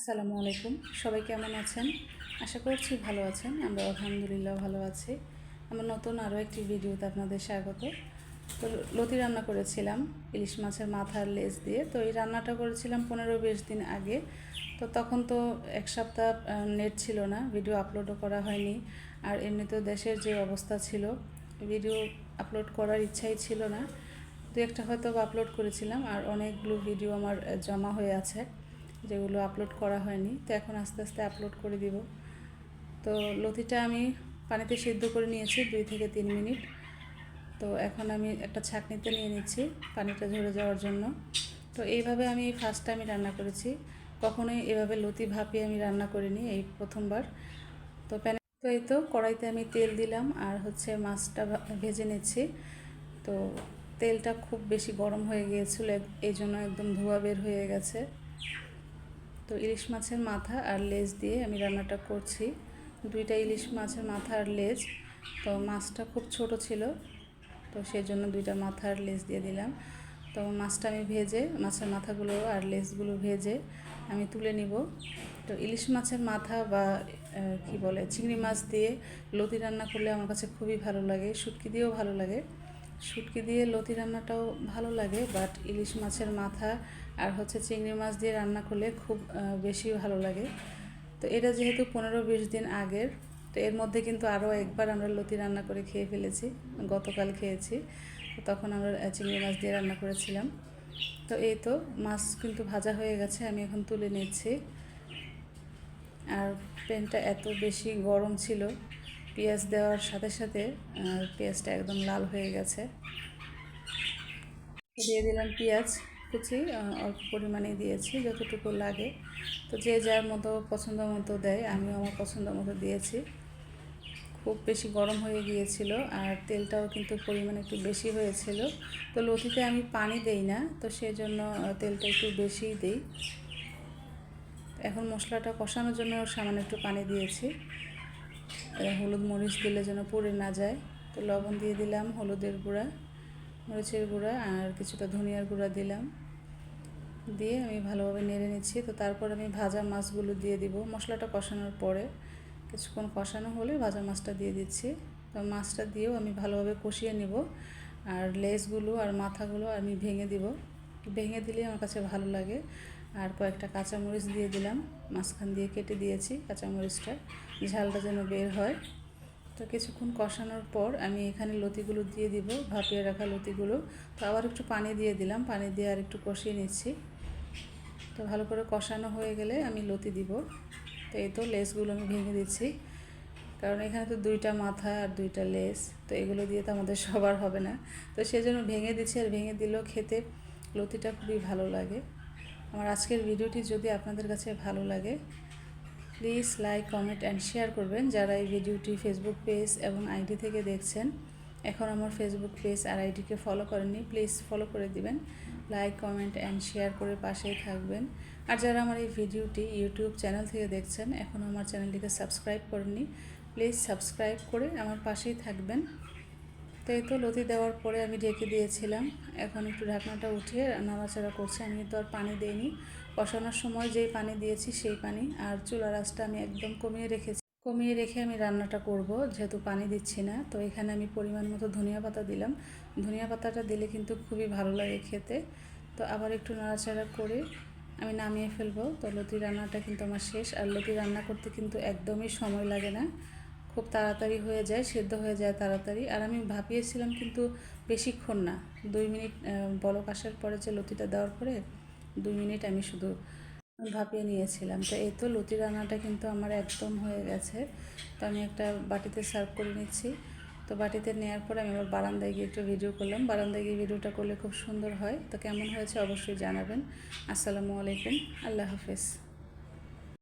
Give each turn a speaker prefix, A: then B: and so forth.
A: আসসালামু আলাইকুম। সবাই কেমন আছেন? আশা করছি ভালো আছেন। আমরা আলহামদুলিল্লাহ ভালো আছি। আমার নতুন আরও একটি ভিডিওতে আপনাদের স্বাগত। তো লতি রান্না করেছিলাম, ইলিশ মাছের মাথার লেজ দিয়ে। তো এই রান্নাটা করেছিলাম পনেরো বিশ দিন আগে। তো তখন তো এক সপ্তাহ নেট ছিল না, ভিডিও আপলোডও করা হয়নি। আর এমনিতেও দেশের যে অবস্থা ছিল, ভিডিও আপলোড করার ইচ্ছাই ছিল না। দু একটা হয়তো আপলোড করেছিলাম, আর অনেকগুলো ভিডিও আমার জমা হয়ে আছে। যেগুলো আপলোড করা হয়নি, তো এখন আস্তে আস্তে আপলোড করে দিব। তো লতিটা আমি পানিতে সিদ্ধ করে নিয়েছি দুই থেকে তিন মিনিট। তো এখন আমি একটা ছাঁকনিতে নিয়ে নিচ্ছি পানিটা ঝরে যাওয়ার জন্য। তো এইভাবে আমি ফার্স্ট টাইমই রান্না করেছি। কখনোই এভাবে লতি ভাপিয়ে আমি রান্না করিনি এই প্রথমবার। তো প্যানে তো এই তো কড়াইতে আমি তেল দিলাম আর হচ্ছে মাছটা ভেজে নিচ্ছি। তো তেলটা খুব বেশি গরম হয়ে গিয়েছিল এই জন্য একদম ধোয়া বের হয়ে গেছে। তো ইলিশ মাছের মাথা আর লেজ দিয়ে আমি রান্নাটা করছি। দুইটা ইলিশ মাছের মাথা আর লেজ। তো মাছটা খুব ছোট ছিল, তো সেই জন্য দুইটা মাথা আর লেজ দিয়ে দিলাম। তো মাছটা আমি ভেজে, মাছের মাথাগুলো আর লেজগুলো ভেজে আমি তুলে নিব। তো ইলিশ মাছের মাথা বা কি বলে, চিংড়ি মাছ দিয়ে লতি রান্না করলে আমার কাছে খুবই ভালো লাগে, শুটকি দিয়েও ভালো লাগে। শুটকি দিয়ে লতি রান্নাটাও ভালো লাগে বাট ইলিশ মাছের মাথা আর হচ্ছে চিংড়ি মাছ দিয়ে রান্না করলে খুব বেশি ভালো লাগে। তো এটা যেহেতু পনেরো বিশ দিন আগের, তো এর মধ্যে কিন্তু আরও একবার আমরা লতি রান্না করে খেয়ে ফেলেছি, গতকাল খেয়েছি। তখন আমরা চিংড়ি মাছ দিয়ে রান্না করেছিলাম। তো এই তো, মাছ কিন্তু ভাজা হয়ে গেছে, আমি এখন তুলে নিচ্ছি। আর প্যানটা এত বেশি গরম ছিল পেঁয়াজ দেওয়ার সাথে সাথে পেঁয়াজটা একদম লাল হয়ে গেছে। দিয়ে দিলাম পেঁয়াজ কুচি অল্প পরিমাণে দিয়েছি, যতটুকু লাগে। তো যে যার মতো পছন্দ মতো দেয়, আমিও আমার পছন্দ মতো দিয়েছি। খুব বেশি গরম হয়ে গিয়েছিল আর তেলটাও কিন্তু পরিমাণ একটু বেশি হয়েছিল। তো লতিতে আমি পানি দেই না, তো সেই জন্য তেলটা একটু বেশিই দিই। এখন মশলাটা কষানোর জন্য সামান্য একটু পানি দিয়েছি। আহ, হলুদ মরিচ দিলে যেন পুড়ে না যায়। তো লবণ দিয়ে দিলাম হলুদের গুঁড়া মরিচের গুঁড়া আর কিছুটা ধনিয়ার গুঁড়া দিলাম। দিয়ে আমি ভালোভাবে নেড়ে নিচ্ছি। তো তারপর আমি ভাজা মাছগুলো দিয়ে দিব। মশলাটা কষানোর পরে কিছুক্ষণ কষানো হলে ভাজা মাছটা দিয়ে দিচ্ছি। তো মাছটা দিয়েও আমি ভালোভাবে কষিয়ে নিব। আর লেজগুলো আর মাথাগুলো আমি ভেঙে দিব। ভেঙে দিলে আমার কাছে ভালো লাগে। আর কয়েকটা কাঁচামরিচ দিয়ে দিলাম, মাঝখান দিয়ে কেটে দিয়েছি কাঁচামরিচটা, ঝালটা যেন বের হয়। তো কিছুক্ষণ কষানোর পর আমি এখানে লতিগুলো দিয়ে দিব, ভাপিয়ে রাখা লতিগুলো। তো আবার একটু পানি দিয়ে দিলাম, পানি দিয়ে আর একটু কষিয়ে নিচ্ছি। তো ভালো করে কষানো হয়ে গেলে আমি লতি দিব। তো এই তো লেসগুলো আমি ভেঙে দিচ্ছি। কারণ এখানে তো দুইটা মাথা আর দুইটা লেস, তো এগুলো দিয়ে তো আমাদের সবার হবে না। তো সেজন্য ভেঙে দিচ্ছি আর ভেঙে দিলেও খেতে লতিটা খুবই ভালো লাগে। আমার আজকের ভিডিওটি যদি আপনাদের কাছে ভালো লাগে please like comment and share করবেন যারা এই ভিডিওটি ফেসবুক পেজ এবং আইডি থেকে দেখছেন। এখন আমার ফেসবুক পেজ আর আইডিকে ফলো করেননি প্লিজ ফলো করে দিবেন। লাইক কমেন্ট অ্যান্ড শেয়ার করে পাশেই থাকবেন। আর যারা আমার এই ভিডিওটি ইউটিউব চ্যানেল থেকে দেখছেন, এখন আমার চ্যানেলটিকে সাবস্ক্রাইব করেননি প্লিজ সাবস্ক্রাইব করে আমার পাশেই থাকবেন। তো এই তো লতি দেওয়ার পরে আমি ঢেকে দিয়েছিলাম। এখন একটু ঢাকনাটা উঠিয়ে নাড়াচাড়া করছি। আমি তো আর পানি দিইনি। কষানোর সময় যেই পানি দিয়েছি সেই পানি। আর চুলার আঁচটা আমি একদম কমিয়ে রেখেছি। কমিয়ে রেখে আমি রান্নাটা করব, যেহেতু পানি দিচ্ছি না। তো এখানে আমি পরিমাণ মতো ধনিয়া পাতা দিলাম। ধনিয়া পাতাটা দিলে কিন্তু খুবই ভালো লাগে খেতে। তো আবার একটু নাড়াচাড়া করে আমি নামিয়ে ফেলব। তো লতি রান্নাটা কিন্তু আমার শেষ। আর লতি রান্না করতে কিন্তু একদমই সময় লাগে না। খুব তাড়াতাড়ি হয়ে যায়, সেদ্ধ হয়ে যায় তাড়াতাড়ি। আর আমি ভাপিয়েছিলাম কিন্তু বেশিক্ষণ না। দুই মিনিট বলক আসার পরে যে লতিটা দেওয়ার পরে দুই মিনিট আমি শুধু ভাপিয়ে নিয়েছিলাম। তো এই তো লতি রান্নাটা কিন্তু আমার একদম হয়ে গেছে। তো আমি একটা বাটিতে সার্ভ করে নিচ্ছি। তো বাটিতে নেওয়ার পরে আমি আবার বারান্দায় গিয়ে একটু ভিডিও করলাম। বারান্দায় গিয়ে ভিডিওটা করলে খুব সুন্দর হয়। তো কেমন হয়েছে অবশ্যই জানাবেন। আসসালামু আলাইকুম। আল্লাহ হাফেজ।